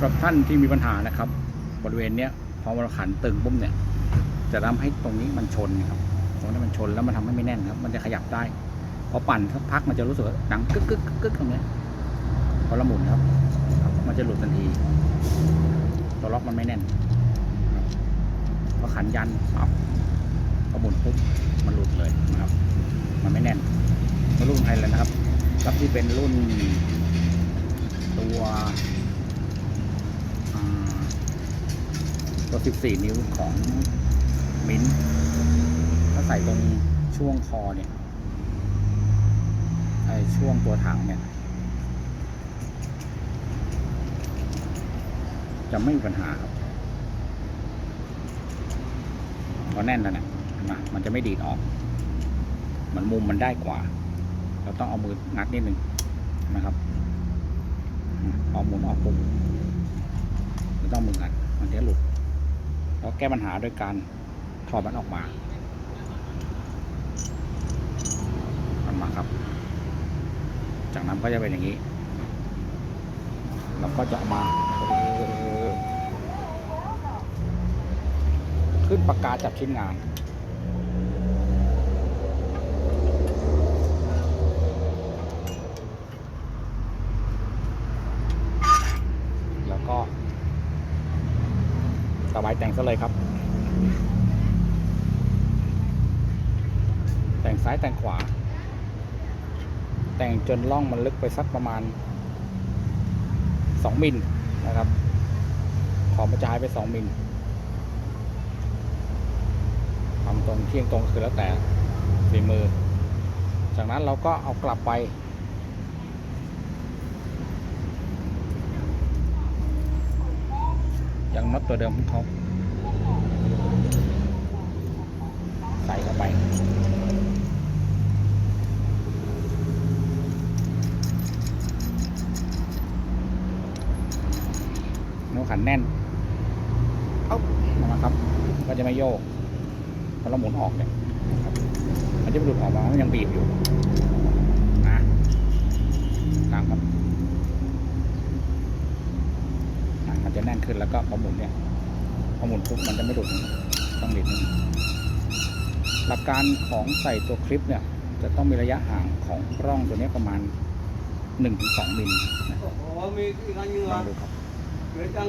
สำหรับท่านที่มีปัญหานะครับ บริเวณเนี้ยพอเราขันตึงปุ๊บเนี่ย จะทำให้ตรงนี้มันชนครับตรงนี้มันชนแล้วมันทำให้ไม่แน่นครับ มันจะขยับได้พอปั่นสักพักมันจะรู้สึกดังกึกกึกกึกตรงนี้พอเราหมุนครับ มันจะหลุดทันที ตัวล็อกมันไม่แน่นพอขันยันปั๊บพอหมุนปุ๊บมันหลุดเลยนะครับ มันไม่แน่นมารุ่นไทยเลยนะครับรับที่เป็นรุ่นตัวอ่า ตัว 14 นิ้วของมิ้นท์ถ้าใส่ตรงช่วงคอเนี่ยไอช่วงตัวถังเนี่ย จะไม่มีปัญหาครับพราะแน่นแล้วเนี่ยนไหมมันจะไม่ดีดออก มันมุมมันได้กว่า เราต้องเอามืองัดนิดนึงนะครับพอหมุนออกปุ๊บไม่ต้องมืองัดมันจะหลุด แล้วแก้ปัญหาโดยการถอดมันออกมามันมาครับ จากนั้นก็จะเป็นอย่างนี้ เราก็จะมาขึ้นปากกาจับชิ้นงานแล้วก็ สบายแต่งซะเลยครับ แต่งซ้ายแต่งขวา แต่งจนล่องมันลึกไปสักประมาณ 2มิลนะครับ ขอบมันจะหายไป 2มิลทำตรงเที่ยงตรงคือแล้วแต่ฝีมือ จากนั้นเราก็เอากลับไป ยังน็อตตัวเดิมของเขาใส่เข้าไปนิ้วขันแน่นเอามาครับ ก็จะไม่โยกพอเราหมุนออกเนี่ยครับมันจะไม่หลุดออกมามันยังบีบอยู่นะตามครับอะมัน จะแน่นขึ้นแล้วก็พอหมุนเนี่ยพอหมุนปุ๊บมันจะไม่หลุดต้องบิดนิดนึงหลักการของใส่ตัวคลิปเนี่ยจะต้องมีระยะห่างของร่องตัวเนี้ยประมาณ1-2มิลนะโอ้โหมีอีกอันหนึงลอะองดูครับเหมือนกัน